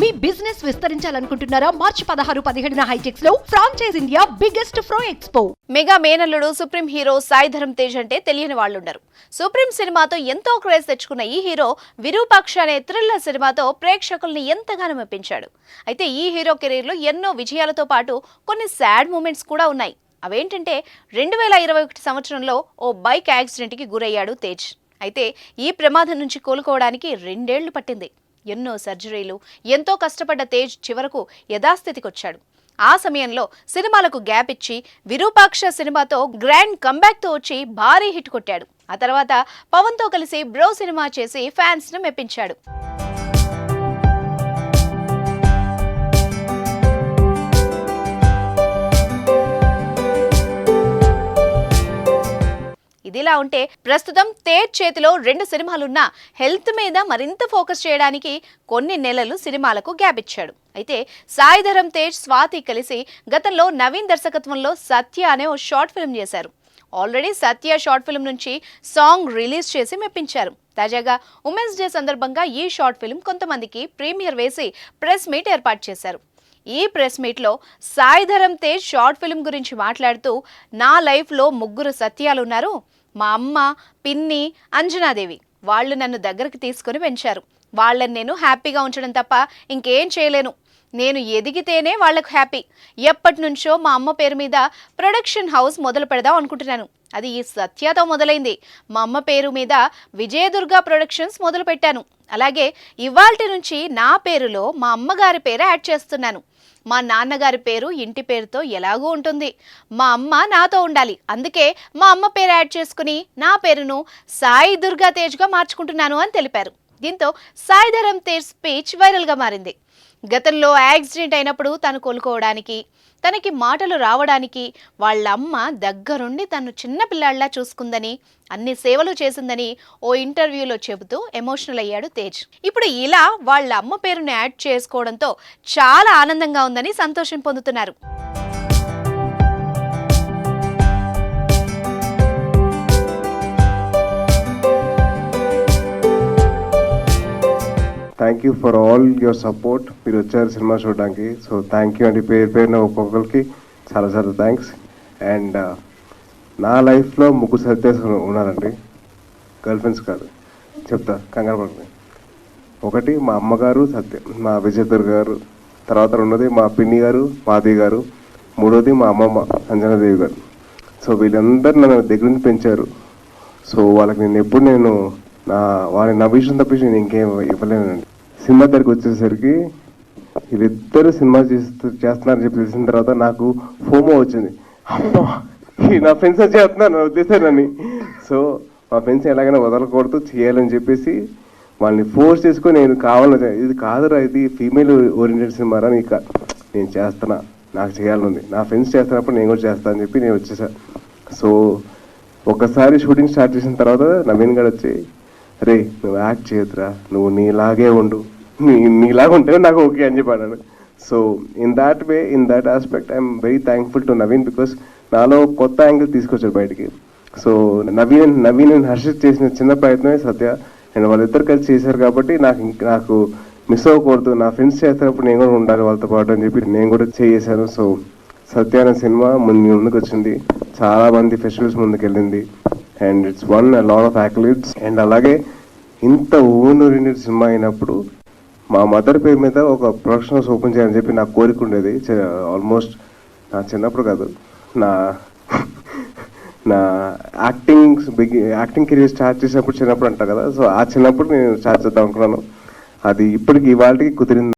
మీ business విస్తరించాలనుకుంటున్నారా? మార్చి పదహారు పదిహేడున హైటెక్స్లో franchise India biggest fro expo mega మేనల్లుడు సుప్రీం హీరో సాయి ధరమ్ తేజ్ అంటే తెలియని వాళ్ళుండరు. సుప్రీం సినిమాతో ఎంతో క్రేజ్ తెచ్చుకున్న ఈ హీరో విరూపాక్ష అనే థ్రిల్లర్ సినిమాతో ప్రేక్షకుల్ని ఎంతగానో మెప్పించాడు. అయితే ఈ హీరో కెరీర్లో ఎన్నో విజయాలతో పాటు కొన్ని సాడ్ మూమెంట్స్ కూడా ఉన్నాయి. అవేంటంటే రెండు వేల ఇరవై ఒకటి సంవత్సరంలో ఓ బైక్ యాక్సిడెంట్కి గురయ్యాడు తేజ్. అయితే ఈ ప్రమాదం నుంచి కోలుకోవడానికి రెండేళ్ళు పట్టింది. ఎన్నో సర్జరీలు ఎంతో కష్టపడ్డ తేజ్ చివరకు యథాస్థితికొచ్చాడు. ఆ సమయంలో సినిమాలకు గ్యాప్ ఇచ్చి విరూపాక్ష సినిమాతో గ్రాండ్ కంబ్యాక్తో వచ్చి భారీ హిట్ కొట్టాడు. ఆ తర్వాత పవన్తో కలిసి బ్రో సినిమా చేసి ఫ్యాన్స్ను మెప్పించాడు. ఇదిలా ఉంటే ప్రస్తుతం తేజ్ చేతిలో రెండు సినిమాలున్నా హెల్త్ మీద మరింత ఫోకస్ చేయడానికి కొన్ని నెలలు సినిమాలకు గ్యాప్ ఇచ్చాడు. అయితే సాయిధరం తేజ్ స్వాతి కలిసి గతంలో నవీన్ దర్శకత్వంలో సత్య అనే ఓ షార్ట్ ఫిల్మ్ చేశారు. ఆల్రెడీ సత్య షార్ట్ ఫిల్మ్ నుంచి సాంగ్ రిలీజ్ చేసి మెప్పించారు. తాజాగా ఉమెన్స్ డే సందర్భంగా ఈ షార్ట్ ఫిల్మ్ కొంతమందికి ప్రీమియర్ వేసి ప్రెస్ మీట్ ఏర్పాటు చేశారు. ఈ ప్రెస్ మీట్లో సాయిధరం తేజ్ షార్ట్ ఫిల్మ్ గురించి మాట్లాడుతూ నా లైఫ్లో ముగ్గురు సత్యాలు ఉన్నారు మా అమ్మ పిన్ని అంజనాదేవి వాళ్ళు నన్ను దగ్గరికి తీసుకొని పెంచారు. వాళ్ళని నేను హ్యాపీగా ఉంచడం తప్ప ఇంకేం చేయలేను. నేను ఎదిగితేనే వాళ్ళకు హ్యాపీ. ఎప్పటి నుంచో మా అమ్మ పేరు మీద ప్రొడక్షన్ హౌస్ మొదలు పెడదాం అనుకుంటున్నాను. అది ఈ సత్యతో మొదలైంది. మా అమ్మ పేరు మీద విజయదుర్గ ప్రొడక్షన్స్ మొదలు పెట్టాను. అలాగే ఇవాల్టి నుంచి నా పేరులో మా అమ్మగారి పేరు యాడ్ చేస్తున్నాను. మా నాన్నగారి పేరు ఇంటి పేరుతో ఎలాగూ ఉంటుంది. మా అమ్మ నాతో ఉండాలి. అందుకే మా అమ్మ పేరు యాడ్ చేసుకుని నా పేరును సాయి దుర్గా తేజ్గా మార్చుకుంటున్నాను అని తెలిపారు. దీంతో సాయిధరం తేజ్ స్పీచ్ వైరల్గా మారింది. గతంలో యాక్సిడెంట్ అయినప్పుడు తను కోలుకోవడానికి తనకి మాటలు రావడానికి వాళ్ళ అమ్మ దగ్గరుండి తను చిన్నపిల్లాడిలా చూసుకుందని అన్ని సేవలు చేసిందని ఓ ఇంటర్వ్యూలో చెబుతూ ఎమోషనల్ అయ్యాడు తేజ్. ఇప్పుడు ఇలా వాళ్ళ అమ్మ పేరుని యాడ్ చేసుకోవడంతో చాలా ఆనందంగా ఉందని సంతోషం పొందుతున్నారు. Thank you for all your support మీరు వచ్చారు సినిమా చూడడానికి. సో థ్యాంక్ యూ అండి పేరు పేరున ఒక్కొక్కరికి చాలా చాలా థ్యాంక్స్ అండ్ uh, నా లైఫ్లో ముగ్గురు సత్యాస్ ఉన్నారండి. గర్ల్ ఫ్రెండ్స్ కాదు. చెప్తా కంగారు పడుతుంది ఒకటి మా అమ్మగారు సత్య మా విజయదుర్ గారు. తర్వాత రెండోది మా పిన్ని గారు మాది గారు. మూడోది మా అమ్మమ్మ అంజనాదేవి గారు. సో వీళ్ళందరూ నన్ను దగ్గర నుంచి పెంచారు. సో వాళ్ళకి నేను ఎప్పుడు నేను నా వాళ్ళని విషయం తప్పించి నేను ఇంకేం ఇవ్వలేనండి. సినిమా దగ్గరికి వచ్చేసరికి వీళ్ళిద్దరు సినిమా చేస్తూ చేస్తున్నారని చెప్పి తెలిసిన తర్వాత నాకు ఫోమో వచ్చింది. అమ్మా నా ఫ్రెండ్స్ చేస్తున్నారు నన్ను సో మా ఫ్రెండ్స్ ఎలాగైనా వదలకూడదు చేయాలని చెప్పేసి వాళ్ళని ఫోర్స్ చేసుకొని నేను కావాలని ఇది కాదురా ఇది ఫీమేల్ ఓరియంటెడ్ సినిమారా నీకు నేను చేస్తున్నా నాకు చేయాలని ఉంది. నా ఫ్రెండ్స్ చేస్తున్నప్పుడు నేను కూడా చేస్తాను అని చెప్పి నేను వచ్చేసా. సో ఒకసారి షూటింగ్ స్టార్ట్ చేసిన తర్వాత నవీన్ గారు వచ్చి రే నువ్వు యాక్ట్ చేయొద్దురా నువ్వు నీలాగే ఉండు నీ నీలాగా నాకు ఓకే అని చెప్పాడు so in that way in that aspect I'm very thankful to Naveen because నాలో కొత్త యాంగిల్ తీసుకొచ్చాడు బయటికి. సో నవీన్ నవీన్ అండ్ హర్షిత్ చేసిన చిన్న ప్రయత్నమే సత్య. అండ్ వాళ్ళిద్దరు కలిసి చేశారు కాబట్టి నాకు నాకు మిస్ అవ్వకూడదు. నా ఫ్రెండ్స్ చేస్తున్నప్పుడు నేను కూడా ఉండాలి వాళ్ళతో పాటు అని చెప్పి నేను కూడా చేశాను. సో సత్య అనే సినిమా ముందు ముందుకు వచ్చింది చాలా మంది ఫెస్టివల్స్ ముందుకు వెళ్ళింది and it's one lot of accolades and అలాగే ఇంత ఓన్ ఓరియంటెడ్ సినిమా అయినప్పుడు మా మదర్ పేరు మీద ఒక ప్రొడక్షన్ ఓపెన్ చేయాలని చెప్పి నా కోరిక ఉండేది. ఆల్మోస్ట్ నా చిన్నప్పుడు కాదు. నా నా acting big acting career start చేసినప్పుడు చిన్నప్పుడు అంటారు కదా. సో ఆ చిన్నప్పుడు నేను స్టార్ట్ చేద్దాం అనుకున్నాను. అది ఇప్పటికి ఇవాళకి కుదిరింది.